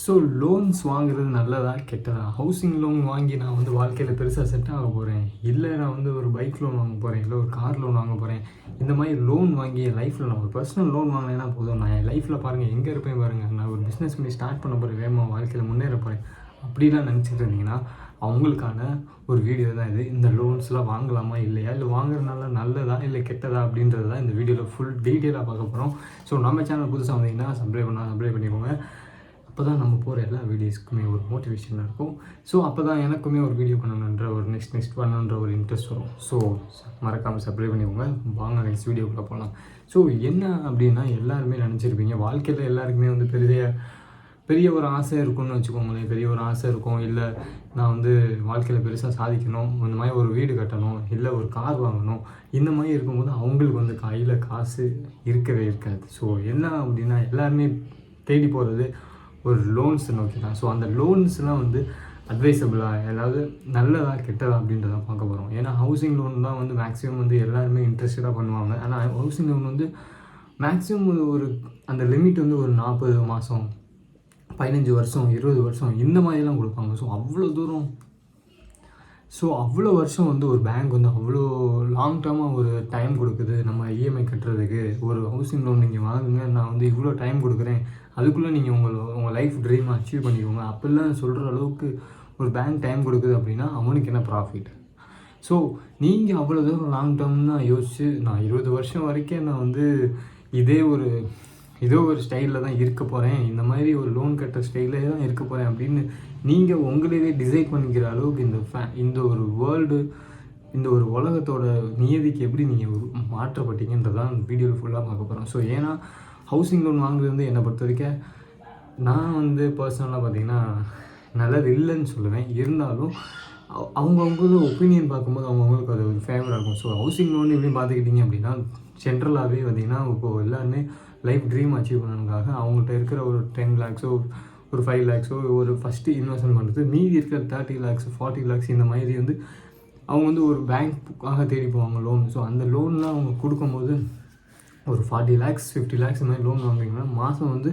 So loans வாங்குறது நல்லதா கெட்டதா? ஹவுசிங் லோன் வாங்கி நான் வந்து வாழ்க்கையில் பெருசாக செட் ஆக போகிறேன் இல்லை நான் வந்து ஒரு பைக் லோன் வாங்க போகிறேன் இல்லை ஒரு கார் லோன் வாங்க போகிறேன் இந்த மாதிரி லோன் வாங்கி லைஃப்பில் நான் ஒரு பர்சனல் லோன் வாங்கினா போதும். நான் என் லைஃப்பில் பாருங்கள் எங்கே இருப்பேன் பாருங்கள் நான் ஒரு பிஸ்னஸ் பண்ணி ஸ்டார்ட் பண்ண போகிறேன் வேகமாக வாழ்க்கையில் முன்னேற போகிறேன் அப்படிலாம் நினச்சிட்டு இருந்தீங்கன்னா அவங்களுக்கான ஒரு வீடியோ தான் இது. இந்த லோன்ஸ்லாம் வாங்கலாமா இல்லையா? இல்லை வாங்குறதுனால நல்லதா? இல்லை கெட்டதா? அப்படின்றது தான் இந்த வீடியோவில் ஃபுல் டீட்டெயிலாக பார்க்க போகிறோம் ஸோ நம்ம சேனல் புதுசாக வந்தீங்கன்னா சப்ஸ்கிரைப் பண்ணால் சப்ஸ்கிரைப் பண்ணிக்கோங்க. அப்போ தான் நம்ம போகிற எல்லா வீடியோஸ்க்குமே ஒரு மோட்டிவேஷனாக இருக்கும். ஸோ அப்போ தான் எனக்குமே ஒரு வீடியோ பண்ணணுன்ற ஒரு நெக்ஸ்ட் நெக்ஸ்ட் பண்ணணுன்ற ஒரு இன்ட்ரெஸ்ட் வரும். ஸோ மறக்காமல் சப்ஸ்கிரைப் பண்ணிக்கோங்க. வாங்க நெக்ஸ்ட் வீடியோக்குள்ளே போகலாம் ஸோ என்ன அப்படின்னா எல்லாருமே நினச்சிருப்பீங்க. வாழ்க்கையில் எல்லாருக்குமே வந்து பெரிய பெரிய ஒரு ஆசை இருக்கும்னு வச்சுக்கோங்களேன். பெரிய ஒரு ஆசை இருக்கும். இல்லை நான் வந்து வாழ்க்கையில் பெருசாக சாதிக்கணும். இந்த மாதிரி ஒரு வீடு கட்டணும். இல்லை ஒரு கார் வாங்கணும். இந்த மாதிரி இருக்கும்போது அவங்களுக்கு வந்து கையில் காசு இருக்கவே இருக்காது. ஸோ என்ன அப்படின்னா எல்லாருமே தேடி போகிறது ஒரு லோன்ஸ் நோக்கி தான் ஸோ அந்த லோன்ஸ்லாம் வந்து அட்வைசபிளாக அதாவது நல்லதா கெட்டதா அப்படின்றத பார்க்க போகிறோம் ஏன்னா ஹவுசிங் லோன் தான் வந்து மேக்ஸிமம் வந்து எல்லாருமே இன்ட்ரெஸ்டடாக பண்ணுவாங்க. ஆனால் ஹவுசிங் லோன் வந்து மேக்ஸிமம் ஒரு அந்த லிமிட் வந்து ஒரு நாற்பது மாதம் பதினஞ்சு வருஷம் இருபது வருஷம் இந்த மாதிரிலாம் கொடுப்பாங்க. ஸோ அவ்வளோ தூரம் ஸோ அவ்வளோ வருஷம் வந்து ஒரு பேங்க் வந்து அவ்வளோ லாங் டேர்மாக ஒரு டைம் கொடுக்குது. நம்ம இஎம்ஐ கட்டுறதுக்கு. ஒரு ஹவுசிங் லோன் நீங்கள் வாங்குங்க. நான் வந்து இவ்வளோ டைம் கொடுக்குறேன். அதுக்குள்ளே நீங்கள் உங்கள் உங்கள் லைஃப் ட்ரீம் அச்சீவ் பண்ணிக்கோங்க. அப்படிலாம் சொல்கிற அளவுக்கு ஒரு பேங்க் டைம் கொடுக்குது அப்படின்னா அவனுக்கு என்ன ப்ராஃபிட் ஸோ நீங்கள் அவ்வளோ தூரம் லாங் டேர்ம்னா யோசிச்சு நான் இருபது வருஷம் வரைக்கும் நான் வந்து இதே ஒரு ஏதோ ஒரு ஸ்டைலில் தான் இருக்க போகிறேன் இந்த மாதிரி ஒரு லோன் கட்டுற ஸ்டைலே தான் இருக்க போகிறேன் அப்படின்னு நீங்கள் உங்களையே டிசைட் பண்ணிக்கிற அளவுக்கு இந்த ஃபே இந்த ஒரு வேர்ல்டு இந்த ஒரு உலகத்தோட நியதிக்கு எப்படி நீங்கள் மாற்றப்பட்டீங்கன்றதான் வீடியோவில் ஃபுல்லாக பார்க்க போகிறோம் ஸோ ஏன்னா ஹவுசிங் லோன் வாங்குறது வந்து என்னை பொறுத்த வரைக்கும் நான் வந்து பர்சனலாக பார்த்தீங்கன்னா நல்லது இல்லைன்னு சொல்லுவேன். இருந்தாலும் அவ- ஒப்பீனியன் பார்க்கும்போது அவங்கவுங்களுக்கு அது ஒரு ஃபேவராக இருக்கும். ஸோ ஹவுசிங் லோன் எப்படி பார்த்துக்கிட்டிங்க அப்படின்னா ஜென்ரலாகவே பார்த்தீங்கன்னா இப்போது எல்லாருமே லைஃப் ட்ரீம் அச்சீவ் பண்ணணுக்காக அவங்கள்ட்ட இருக்கிற ஒரு டென் லேக்ஸோ ஒரு ஃபைவ் லேக்ஸோ ஒரு ஃபஸ்ட்டு இன்வெஸ்ட்மெண்ட் பண்ணுறது மீதி இருக்கிற தேர்ட்டி லேக்ஸ் ஃபார்ட்டி லேக்ஸ் இந்த மாதிரி வந்து அவங்க வந்து ஒரு பேங்க்குக்காக தேடி போவாங்க லோன் ஸோ அந்த லோன்லாம் அவங்க கொடுக்கும்போது ஒரு ஃபார்ட்டி லேக்ஸ் ஃபிஃப்டி லேக்ஸ் இந்த மாதிரி லோன் வாங்குறீங்கன்னா மாதம் வந்து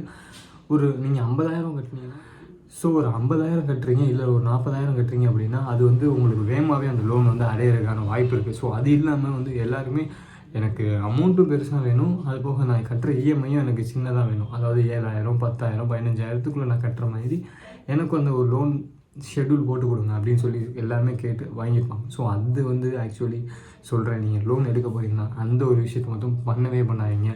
ஒரு நீங்கள் ஐம்பதாயிரம் கட்டுனீங்கன்னா ஸோ ஒரு ஐம்பதாயிரம் கட்டுறீங்க இல்லை ஒரு நாற்பதாயிரம் கட்டுறீங்க அப்படின்னா அது வந்து உங்களுக்கு வேகமாகவே அந்த லோன் வந்து அடையிறதுக்கான வாய்ப்பு இருக்குது ஸோ அது இல்லாமல் வந்து எல்லாருமே எனக்கு அமௌண்ட்டும் பெருசாக வேணும். அது போக நான் கட்டுற இஎம்ஐயும் எனக்கு சின்னதாக வேணும். அதாவது ஏழாயிரம் பத்தாயிரம் பதினஞ்சாயிரத்துக்குள்ளே நான் கட்டுற மாதிரி எனக்கு அந்த ஒரு லோன் ஷெட்யூல் போட்டு கொடுங்க அப்படின்னு சொல்லி எல்லாருமே கேட்டு வாங்கியிருப்பாங்க. ஸோ அது வந்து ஆக்சுவலி சொல்கிறேன் நீங்கள் லோன் எடுக்க போகிறீங்கன்னா அந்த ஒரு விஷயத்தை மட்டும் பண்ணவே பண்ணாதீங்க.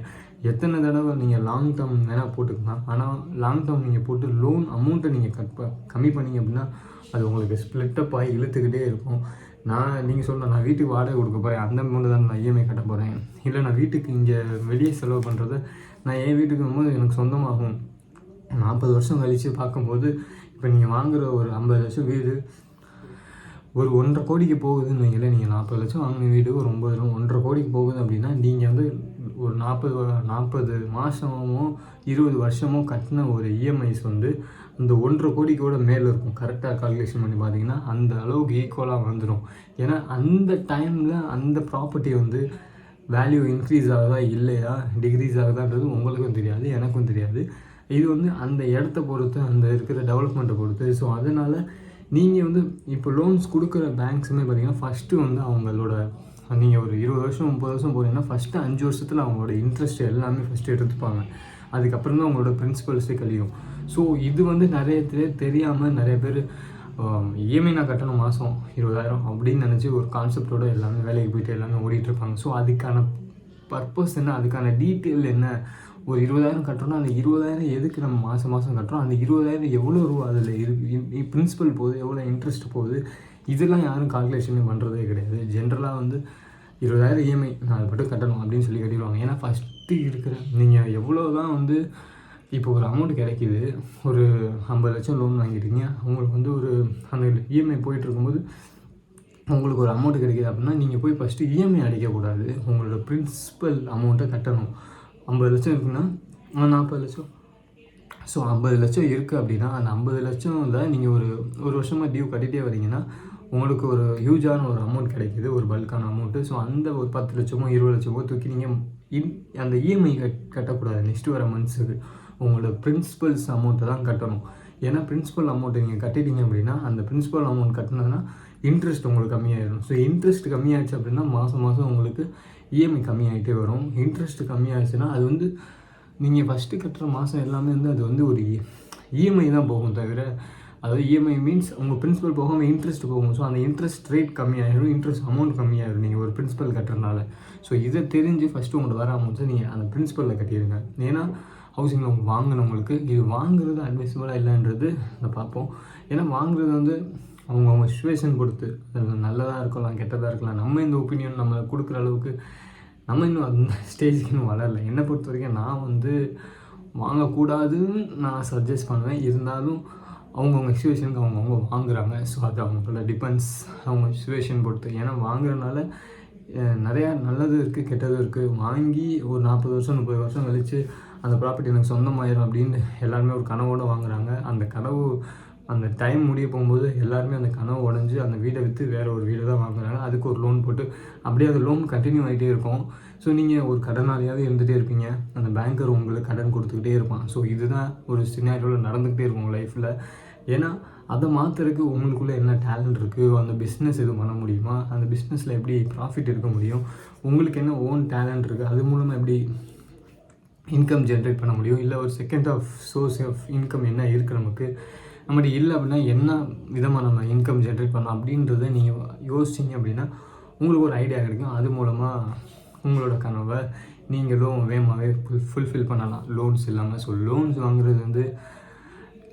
எத்தனை தடவை நீங்கள் லாங் டேர்ம் வேணால் போட்டுக்கலாம். ஆனால் லாங் டேர்ம் நீங்கள் போட்டு லோன் அமௌண்ட்டை நீங்கள் கட் ப கம்மி பண்ணிங்க அப்படின்னா அது உங்களுக்கு ஸ்ப்ளிட்டப் ஆகி இழுத்துக்கிட்டே இருக்கும். நான் நீங்கள் சொல்லலாம் நான் வீட்டுக்கு வாடகை கொடுக்க போகிறேன் அந்த அமௌண்ட்டு தான் நான் இஎம்ஐ கட்ட போகிறேன் இல்லை நான் வீட்டுக்கு இங்கே வெளியே செலவு பண்ணுறது நான் என் வீட்டுக்கு வரும்போது எனக்கு சொந்தமாகும். நாற்பது வருஷம் கழித்து பார்க்கும்போது இப்போ நீங்கள் வாங்குகிற ஒரு ஐம்பது லட்சம் வீடு ஒரு ஒன்றரை கோடிக்கு போகுதுன்னு வைங்களேன். நீங்கள் நாற்பது லட்சம் வாங்கின வீடு ஒரு ஒம்பது ஒன்றரை கோடிக்கு போகுது அப்படின்னா நீங்கள் வந்து ஒரு நாற்பது நாற்பது மாதமோ இருபது வருஷமோ கட்டின ஒரு இஎம்ஐஸ் வந்து அந்த ஒன்றரை கோடிக்கோட மேலே இருக்கும். கரெக்டாக கால்குலேஷன் பண்ணி பார்த்தீங்கன்னா அந்த அளவுக்கு ஈக்குவலாக வந்துடும் ஏன்னா அந்த டைமில் அந்த ப்ராப்பர்ட்டி வந்து வேல்யூ இன்க்ரீஸ் ஆகுதா இல்லையா டிக்ரீஸ் ஆகுதான்றது உங்களுக்கும் தெரியாது எனக்கும் தெரியாது. இது வந்து அந்த இடத்த பொறுத்து அந்த இருக்கிற டெவலப்மெண்ட்டை பொறுத்து. ஸோ அதனால் நீங்கள் வந்து இப்போ லோன்ஸ் கொடுக்குற பேங்க்ஸுமே பார்த்தீங்கன்னா ஃபஸ்ட்டு வந்து அவங்களோட நீங்கள் ஒரு இருபது வருஷம் முப்பது வருஷம் போகிறீங்கன்னா ஃபஸ்ட்டு அஞ்சு வருஷத்தில் அவங்களோட இன்ட்ரெஸ்ட் எல்லாமே ஃபஸ்ட்டு எடுத்துப்பாங்க. அதுக்கப்புறம் தான் அவங்களோட பிரின்சிபல்ஸே கழியும். ஸோ இது வந்து நிறைய பேர் தெரியாமல் நிறைய பேர் இஎம்ஐ நான் கட்டணும் மாதம் இருபதாயிரம் அப்படின்னு நினச்சி ஒரு கான்செப்டோட எல்லாமே வேலைக்கு போயிட்டு எல்லாமே ஓடிட்டுருப்பாங்க. ஸோ அதுக்கான பர்பஸ் என்ன? அதுக்கான டீட்டெயில் என்ன? ஒரு இருபதாயிரம் கட்டுறோம்னா அந்த இருபதாயிரம் எதுக்கு நம்ம மாதம் மாதம் கட்டுறோம்? அந்த இருபதாயிரம் எவ்வளோ ரூபா அதில் இரு பிரின்சிபல் போகுது எவ்வளோ இன்ட்ரெஸ்ட் போகுது? இதெல்லாம் யாரும் கால்குலேஷனே பண்ணுறதே கிடையாது. ஜென்ரலாக வந்து இருபதாயிரம் இஎம்ஐ நான் அதை மட்டும் கட்டணும் அப்படின்னு சொல்லி கட்டிடுவாங்க. ஏன்னா ஃபஸ்ட்டு இருக்கிற நீங்கள் எவ்வளோ தான் வந்து இப்போ ஒரு அமௌண்ட் கிடைக்கிது ஒரு ஐம்பது லட்சம் லோன் வாங்கிட்டீங்க உங்களுக்கு வந்து ஒரு அந்த இஎம்ஐ போயிட்டுருக்கும்போது உங்களுக்கு ஒரு அமௌண்ட் கிடைக்கிது அப்படின்னா நீங்கள் போய் ஃபஸ்ட்டு இஎம்ஐ அடிக்கக்கூடாது. உங்களோட ப்ரின்ஸிபல் அமௌண்ட்டை கட்டணும். ஐம்பது லட்சம் இருக்குன்னா நாற்பது லட்சம். ஸோ ஐம்பது லட்சம் இருக்குது அப்படின்னா அந்த ஐம்பது லட்சம் தான் நீங்கள் ஒரு ஒரு வருஷமாக டியூ கட்டிகிட்டே வரீங்கன்னா உங்களுக்கு ஒரு ஹியூஜான ஒரு அமௌண்ட் கிடைக்கிது ஒரு பல்கான அமௌண்ட்டு ஸோ அந்த ஒரு பத்து லட்சமோ இருபது லட்சமோ தூக்கி நீங்கள் இன் அந்த இஎம்ஐ கட் கட்டக்கூடாது. நெக்ஸ்ட் வர மந்த்ஸுக்கு உங்களோட பிரின்சிபல்ஸ் அமௌண்ட்டை தான் கட்டணும். ஏன்னா பிரின்சிபல் அமௌண்ட்டு நீங்கள் கட்டிட்டீங்க அப்படின்னா அந்த பிரின்சிபல் அமௌண்ட் கட்டினதுன்னா இன்ட்ரெஸ்ட் உங்களுக்கு கம்மியாயிடும் ஸோ இன்ட்ரெஸ்ட் கம்மியாகிடுச்சு அப்படின்னா மாதம் மாதம் உங்களுக்கு இஎம்ஐ கம்மியாகிட்டே வரும். இன்ட்ரெஸ்ட் கம்மியாகிடுச்சுன்னா அது வந்து நீங்கள் ஃபஸ்ட்டு கட்டுற மாதம் எல்லாமே வந்து அது வந்து ஒரு இஎம்ஐ தான் போகும் தவிர அதாவது இஎம்ஐ மீன்ஸ் உங்கள் பிரின்ஸிபல் போகாமல் இன்ட்ரெஸ்ட் போகும் ஸோ அந்த இன்ட்ரெஸ்ட் ரேட் கம்மியாகிடும் இன்ட்ரெஸ்ட் அமௌண்ட் கம்மியாகிடும் நீங்கள் ஒரு பிரின்ஸிபல் கட்டுறதுனால. ஸோ இதை தெரிஞ்சு ஃபஸ்ட்டு உங்கள்கிட்ட வர அமௌண்ட்ஸை நீங்கள் அந்த பிரின்ஸிபலில் கட்டிடுங்க ஏன்னா ஹவுசிங் லோன் வாங்கினவங்களுக்கு இது வாங்குறது அட்வைசபிளாக இல்லைன்றது அதை பார்ப்போம். ஏன்னா வாங்குறது வந்து அவங்க அவங்க சுச்சுவேஷன் பொறுத்து. அது நல்லதாக இருக்கலாம் கெட்டதாக இருக்கலாம். நம்ம இந்த ஒப்பீனியன் நம்ம கொடுக்குற அளவுக்கு நம்ம இன்னும் அந்த ஸ்டேஜுக்கு இன்னும் வளரல. என்னை பொறுத்த வரைக்கும் நான் வந்து வாங்கக்கூடாதுன்னு நான் சஜஸ்ட் பண்ணுவேன். இருந்தாலும் அவங்கவுங்க சுச்சுவேஷனுக்கு அவங்கவுங்க வாங்குறாங்க. ஸோ அது அவங்களோட டிபெண்ட்ஸ் அவங்க சுச்சுவேஷன் பொறுத்து. ஏன்னா வாங்குறதுனால நிறையா நல்லது இருக்குது கெட்டதும் இருக்குது வாங்கி ஒரு நாற்பது வருஷம் முப்பது வருஷம் கழித்து அந்த ப்ராப்பர்ட்டி எனக்கு சொந்தமாயிரும் அப்படின்னு எல்லாருமே ஒரு கனவோடு வாங்குறாங்க. அந்த கனவு அந்த டைம் முடிய போகும்போது எல்லாருமே அந்த கனவு உடஞ்சி அந்த வீடை விற்று வேறு ஒரு வீடு தான் வாங்குறாங்க. அதுக்கு ஒரு லோன் போட்டு அப்படியே அந்த லோன் கண்டினியூ ஆகிட்டே இருக்கும். ஸோ நீங்கள் ஒரு கடனாளியாவது இருந்துகிட்டே இருப்பீங்க. அந்த பேங்கர் உங்களுக்கு கடன் கொடுத்துக்கிட்டே இருப்பான். ஸோ இதுதான் ஒரு சினாரியோவில் நடந்துக்கிட்டே இருக்கும் உங்கள் லைஃப்பில் ஏன்னா அதை மாற்றுறதுக்கு உங்களுக்குள்ளே என்ன டேலண்ட் இருக்குது அந்த பிஸ்னஸ் எதுவும் பண்ண முடியுமா? அந்த பிஸ்னஸில் எப்படி ப்ராஃபிட் எடுக்க முடியும்? உங்களுக்கு என்ன ஓன் டேலண்ட் இருக்குது அது மூலமாக எப்படி இன்கம் ஜென்ரேட் பண்ண முடியும்? இல்லை ஒரு second of source of income என்ன இருக்குது நமக்கு? நம்மகிட்ட இல்லை அப்படின்னா என்ன விதமாக நம்ம இன்கம் ஜென்ரேட் பண்ணலாம்? அப்படின்றத நீங்கள் யோசிச்சிங்க அப்படின்னா உங்களுக்கு ஒரு ஐடியா கிடைக்கும். அது மூலமாக உங்களோட கனவை நீங்களும் வேகமாகவே ஃபுல் ஃபுல்ஃபில் பண்ணலாம். லோன்ஸ் இல்லாமல் ஸோ லோன்ஸ் வாங்குறது வந்து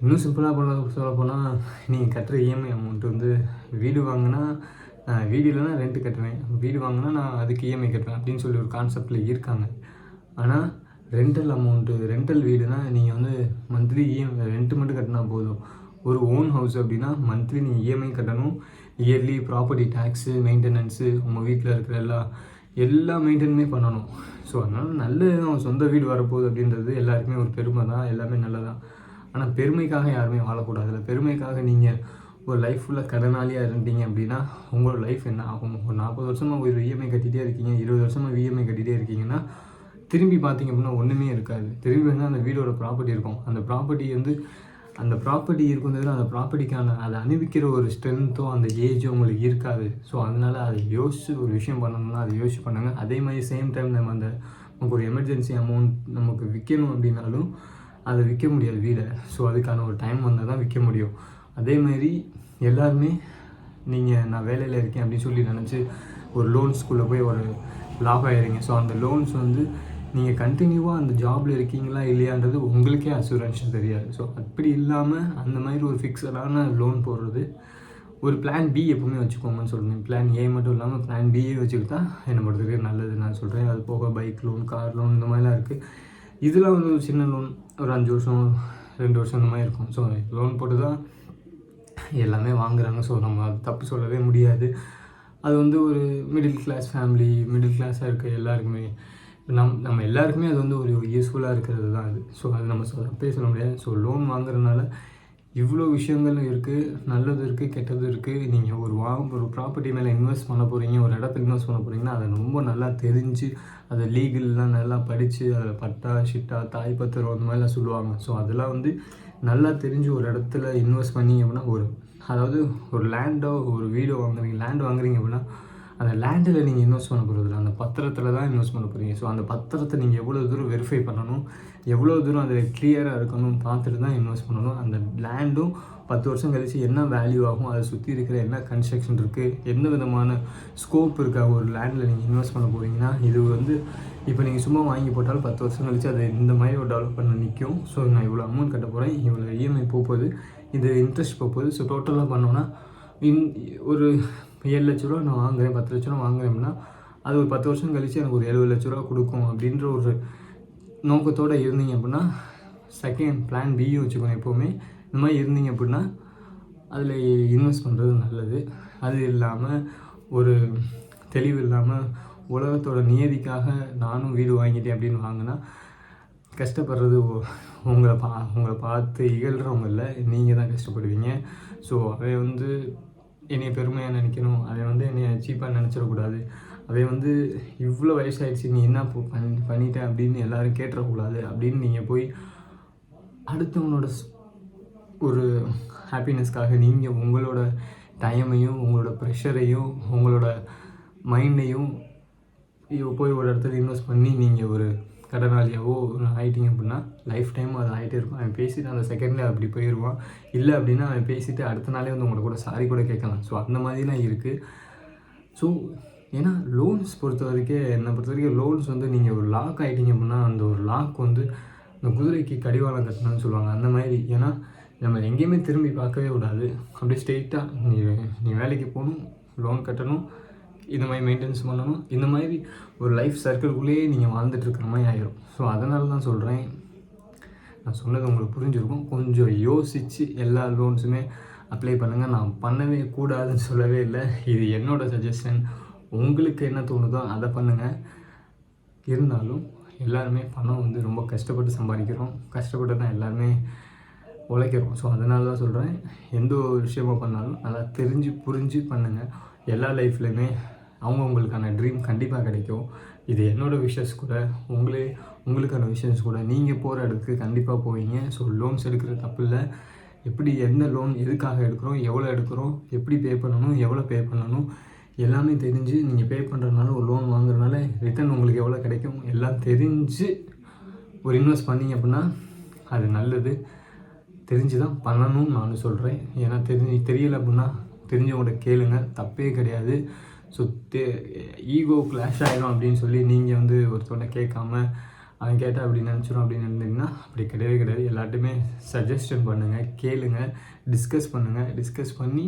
இன்னும் சிம்பிளாக பண்ண சொல்ல போனால் நீங்கள் கட்டுற இஎம்ஐ அமௌண்ட் வந்து வீடு வாங்கினா நான் வீடு இல்லைனா ரெண்ட்டு கட்டுவேன். வீடு வாங்கினா நான் அதுக்கு இஎம்ஐ கட்டுவேன் அப்படின்னு சொல்லி ஒரு கான்செப்டில் இருக்காங்க. ஆனால் ரெண்டல் அமௌண்ட்டு ரெண்டல் வீடுனா நீங்கள் வந்து மந்த்லி இஎம்ஐ ரெண்ட்டு மட்டும் கட்டினா போதும். ஒரு ஓன் ஹவுஸ் அப்படின்னா மந்த்லி நீங்கள் இஎம்ஐ கட்டணும். இயர்லி ப்ராப்பர்ட்டி டேக்ஸு மெயின்டெனன்ஸு உங்கள் வீட்டில் இருக்கிற எல்லா எல்லா மெயின்டைனுமே பண்ணணும். ஸோ அதனால் நல்லது தான் சொந்த வீடு வரப்போகுது அப்படின்றது எல்லாருக்குமே ஒரு பெருமை தான். எல்லாமே நல்லதான் ஆனால் பெருமைக்காக யாருமே வாழக்கூடாதுல்ல பெருமைக்காக நீங்கள் ஒரு லைஃப் ஃபுல்லாக கடனாளியாக இருந்தீங்க அப்படின்னா உங்களோட லைஃப் என்ன ஆகும்? ஒரு நாற்பது வருஷமாக ஒரு இஎம்ஐ கட்டிகிட்டே இருக்கீங்க. இருபது வருஷமாக இஎம்ஐ கட்டிகிட்டே இருக்கீங்கன்னா திரும்பி பார்த்தீங்க அப்படின்னா ஒன்றுமே இருக்காது. திரும்பி வந்து அந்த வீடோட ப்ராப்பர்ட்டி இருக்கும். அந்த ப்ராப்பர்ட்டி வந்து அந்த ப்ராப்பர்ட்டி இருக்கும் தவிர அந்த ப்ராப்பர்ட்டிக்கான அதை அனுபவிக்கிற ஒரு ஸ்ட்ரென்த்தோ அந்த ஏஜோ உங்களுக்கு இருக்காது. ஸோ அதனால் அதை யோசிச்சு ஒரு விஷயம் பண்ணணும்னா அதை யோசிச்சு பண்ணுங்கள் அதே மாதிரி சேம் டைம் நம்ம அந்த நமக்கு ஒரு எமர்ஜென்சி அமௌண்ட் நமக்கு விற்கணும் அப்படின்னாலும் அதை விற்க முடியாது வீடை. ஸோ அதுக்கான ஒரு டைம் வந்தால் தான் விற்க முடியும். அதே மாதிரி எல்லாருமே நீங்கள் நான் வேலையில் இருக்கேன் அப்படின்னு சொல்லி நினச்சி ஒரு லோன்ஸ்குள்ளே போய் ஒரு லாக் ஆகிடுங்க ஸோ அந்த லோன்ஸ் வந்து நீங்கள் கண்டினியூவாக அந்த ஜாபில் இருக்கீங்களா இல்லையான்றது உங்களுக்கே அசூரன்ஸ் தெரியாது. ஸோ அப்படி இல்லாமல் அந்த மாதிரி ஒரு ஃபிக்ஸடான லோன் போடுறது ஒரு பிளான் பி எப்பவுமே வச்சுக்கோங்கன்னு சொல்லுங்கள் பிளான் ஏ மட்டும் இல்லாமல் பிளான் பியே வச்சுக்கிட்டா என்ன பொறுத்தவரைக்கும் நல்லது நான் சொல்கிறேன் அது போக பைக் லோன் கார் லோன் இந்த மாதிரிலாம் இருக்குது இதெல்லாம் வந்து ஒரு சின்ன லோன் ஒரு அஞ்சு வருஷம் ரெண்டு வருஷம் இந்த மாதிரி இருக்கும். ஸோ லோன் போட்டு தான் எல்லாமே வாங்குறாங்க. ஸோ நம்ம அது தப்பு சொல்லவே முடியாது. அது வந்து ஒரு மிடில் கிளாஸ் ஃபேமிலி மிடில் கிளாஸாக இருக்க எல்லாருக்குமே நம் நம்ம எல்லாருக்குமே அது வந்து ஒரு யூஸ்ஃபுல்லாக இருக்கிறது தான் அது. ஸோ அது நம்ம சொல்ல சொல்ல முடியாது. ஸோ லோன் வாங்குறதுனால இவ்வளோ விஷயங்கள் இருக்குது நல்லது இருக்குது கெட்டது இருக்குது நீங்கள் ஒரு வா ஒரு ப்ராப்பர்ட்டி மேலே இன்வெஸ்ட் பண்ண போகிறீங்க ஒரு இடத்துல இன்வெஸ்ட் பண்ண போகிறீங்கன்னா அதை ரொம்ப நல்லா தெரிஞ்சு அதை லீகல்லாம் நல்லா படித்து அதை பட்டா ஷிட்டா தாய் பத்திரம் அந்த மாதிரிலாம் சொல்லுவாங்க. ஸோ அதெல்லாம் வந்து நல்லா தெரிஞ்சு ஒரு இடத்துல இன்வெஸ்ட் பண்ணிங்க அப்படின்னா ஒரு அதாவது ஒரு லேண்டோ ஒரு வீடோ வாங்குறீங்க லேண்ட் வாங்குறீங்க அப்படின்னா அந்த லேண்டில் நீங்கள் இன்வெஸ்ட் பண்ண போகிறது அந்த பத்திரத்தில் தான் இன்வெஸ்ட் பண்ண போகிறீங்க ஸோ அந்த பத்திரத்தை நீங்கள் எவ்வளோ தூரம் வெரிஃபை பண்ணணும் எவ்வளோ தூரம் அதில் கிளியராக இருக்கணும் பார்த்துட்டு தான் இன்வெஸ்ட் பண்ணணும். அந்த லேண்டும் பத்து வருஷம் கழிச்சு என்ன வேல்யூ ஆகும் அதை சுற்றி இருக்கிற என்ன கன்ஸ்ட்ரக்ஷன் இருக்குது எந்த விதமான ஸ்கோப் இருக்கா ஒரு லேண்டில் நீங்கள் இன்வெஸ்ட் பண்ண போகிறீங்கன்னா இது வந்து இப்போ நீங்கள் சும்மா வாங்கி போட்டாலும் பத்து வருஷம் கழிச்சு அது இந்த மாதிரி ஒரு டெவலப் பண்ண நிற்கும் ஸோ நான் இவ்வளோ அமௌண்ட் கட்ட போகிறேன் இவ்வளோ இஎம்ஐ போகுது இது இன்ட்ரெஸ்ட் போகுது. ஸோ டோட்டலாக பண்ணோன்னா இன் ஒரு ஏழு லட்ச ரூபா நான் வாங்குறேன் பத்து லட்ச ரூபா வாங்குறேன் அப்படின்னா அது ஒரு பத்து வருஷம் கழித்து எனக்கு ஒரு எழுபது லட்ச ரூபா கொடுக்கும் அப்படின்ற ஒரு நோக்கத்தோடு இருந்தீங்க அப்படின்னா செகண்ட் பிளான் பியும் வச்சுக்கணும் எப்போவுமே. இந்த மாதிரி இருந்தீங்க அப்படின்னா அதில் இன்வெஸ்ட் பண்ணுறது நல்லது. அது இல்லாமல் ஒரு தெளிவு இல்லாமல் உலகத்தோட நியதிக்காக நானும் வீடு வாங்கிட்டேன் அப்படின்னு வாங்கினா கஷ்டப்படுறது உங்களை பா உங்களை பார்த்து இகழ்கிறவங்க இல்லை நீங்கள் தான் கஷ்டப்படுவீங்க. ஸோ அவை வந்து என்னை பெருமையாக நினைக்கணும். அதை வந்து என்னை சீப்பாக நினச்சிடக்கூடாது. அதை வந்து இவ்வளோ வயசாகிடுச்சு நீ என்ன பண்ணி பண்ணிட்ட அப்படின்னு எல்லோரும் கேட்டுறக்கூடாது அப்படின்னு நீங்கள் போய் அடுத்தவனோட ஒரு ஹாப்பினஸ்க்காக நீங்கள் உங்களோட டைமையும் உங்களோட ப்ரெஷரையும் உங்களோட மைண்டையும் போய் ஒரு இடத்துல இன்வெஸ்ட் பண்ணி நீங்கள் ஒரு கடனாளியாவோ ஆகிட்டீங்க அப்படின்னா லைஃப் டைம் அது ஆகிட்டே இருக்கும். அவன் பேசிட்டு அந்த செகண்டில் அப்படி போயிடுவான் இல்லை அப்படின்னா அவன் பேசிட்டு அடுத்த நாளே வந்து உங்களை கூட சாரி கூட கேட்கலாம். ஸோ அந்த மாதிரிலாம் இருக்குது ஸோ ஏன்னா லோன்ஸ் பொறுத்த வரைக்கும் என்னை பொறுத்த வரைக்கும் லோன்ஸ் வந்து நீங்கள் ஒரு லாக் ஆகிட்டீங்க அப்படின்னா அந்த ஒரு லாக் வந்து இந்த குதிரைக்கு கடிவாளம் கட்டணும்னு சொல்லுவாங்க. அந்த மாதிரி ஏன்னா நம்ம எங்கேயுமே திரும்பி பார்க்கவே விடாது அப்படியே ஸ்ட்ரெயிட்டாக நீ நீ வேலைக்கு போகணும் லோன் கட்டணும். இந்த மாதிரி மெயின்டெனன்ஸ் பண்ணணும். இந்த மாதிரி ஒரு லைஃப் சர்க்கிள்குள்ளேயே நீங்கள் வாழ்ந்துட்டு இருக்கிற மாதிரி ஆயிரும். ஸோ அதனால தான் சொல்கிறேன் நான் சொன்னது உங்களுக்கு புரிஞ்சிருக்கும். கொஞ்சம் யோசித்து எல்லா லோன்ஸுமே அப்ளை பண்ணுங்கள் நான் பண்ணவே கூடாதுன்னு சொல்லவே இல்லை. இது என்னோடய சஜஷன் உங்களுக்கு என்ன தோணுதோ அதை பண்ணுங்கள் இருந்தாலும் எல்லாருமே பணம் வந்து ரொம்ப கஷ்டப்பட்டு சம்பாதிக்கிறோம். கஷ்டப்பட்டு தான் எல்லாருமே உழைக்கிறோம். ஸோ அதனால தான் சொல்கிறேன் எந்த ஒரு விஷயமா பண்ணாலும் நல்லா தெரிஞ்சு புரிஞ்சு பண்ணுங்கள் எல்லா லைஃப்லையுமே அவங்கவுங்களுக்கான ட்ரீம் கண்டிப்பாக கிடைக்கும். இது என்னோடய விஷஸ் கூட உங்களே உங்களுக்கான விஷயஸ் கூட. நீங்கள் போகிற இடத்துக்கு கண்டிப்பாக போவீங்க. ஸோ லோன்ஸ் எடுக்கிற தப்பு இல்லை. எப்படி எந்த லோன் எதுக்காக எடுக்கிறோம் எவ்வளோ எடுக்கிறோம் எப்படி பே பண்ணணும் எவ்வளோ பே பண்ணணும் எல்லாமே தெரிஞ்சு நீங்கள் பே பண்ணுறதுனால ஒரு லோன் வாங்குறதுனால ரிட்டர்ன் உங்களுக்கு எவ்வளோ கிடைக்கும் எல்லாம் தெரிஞ்சு ஒரு இன்வெஸ்ட் பண்ணிங்க அப்படின்னா அது நல்லது. தெரிஞ்சு தான் பண்ணணும்னு நான் சொல்கிறேன் ஏன்னா தெரிஞ்சு தெரியலை அப்படின்னா தெரிஞ்சவங்கள்ட்ட கேளுங்க. தப்பே கிடையாது. ஸோ ஈகோ கிளாஷ் ஆகிடும் அப்படின்னு சொல்லி நீங்கள் வந்து ஒருத்தோட கேட்காம அவன் கேட்டால் அப்படி நினச்சிடும் அப்படின்னு இருந்தீங்கன்னா அப்படி கிடையவே கிடையாது. எல்லாத்தையுமே சஜஷன் பண்ணுங்கள் கேளுங்கள் டிஸ்கஸ் பண்ணுங்கள் டிஸ்கஸ் பண்ணி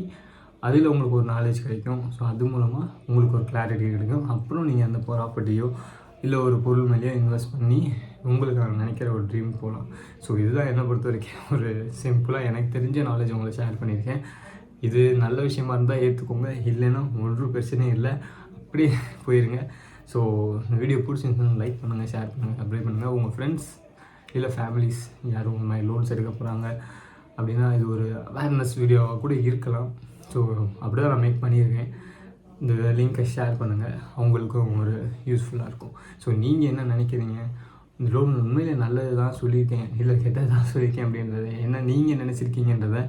அதில் உங்களுக்கு ஒரு நாலேஜ் கிடைக்கும். ஸோ அது மூலமாக உங்களுக்கு ஒரு கிளாரிட்டி கிடைக்கும். அப்புறம் நீங்கள் அந்த ப்ராப்பர்ட்டியோ இல்லை ஒரு பொருள் மேலேயோ இன்வெஸ்ட் பண்ணி உங்களுக்கு நினைக்கிற ஒரு ட்ரீம் போகலாம் ஸோ இதுதான் என்னை பொறுத்த வரைக்கும் ஒரு சிம்பிளாக எனக்கு தெரிஞ்ச நாலேஜ் உங்களை ஷேர் பண்ணியிருக்கேன். இது நல்ல விஷயமா இருந்தால் ஏற்றுக்கோங்க இல்லைன்னா ஒன்றும் பிரச்சனையும் இல்லை. அப்படியே போயிருங்க. ஸோ இந்த வீடியோ பிடிச்சிருந்தா லைக் பண்ணுங்கள் ஷேர் பண்ணுங்கள் அப்ளை பண்ணுங்கள் உங்கள் ஃப்ரெண்ட்ஸ் இல்லை ஃபேமிலிஸ் யாரும் இந்த மாதிரி லோன்ஸ் எடுக்க போகிறாங்க அப்படின்னா இது ஒரு அவேர்னஸ் வீடியோவாக கூட இருக்கலாம். ஸோ அப்படி தான் நான் மேக் பண்ணியிருக்கேன். இந்த லிங்க்கை ஷேர் பண்ணுங்கள் அவங்களுக்கும் ஒரு யூஸ்ஃபுல்லாக இருக்கும். ஸோ நீங்கள் என்ன நினைக்கிறீங்க? இந்த லோன் உண்மையிலே நல்லது தான் சொல்லியிருக்கேன். இல்லை கெட்டதான் சொல்லியிருக்கேன் அப்படின்றத என்ன நீங்கள் நினச்சிருக்கீங்கன்றதை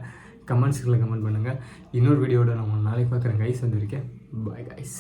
கமெண்ட்ஸுக்குள்ள கமெண்ட் பண்ணுங்கள் இன்னொரு வீடியோட நான் நாளைக்கு பார்க்குறேன். கைஸ் வந்திருக்கேன். Bye guys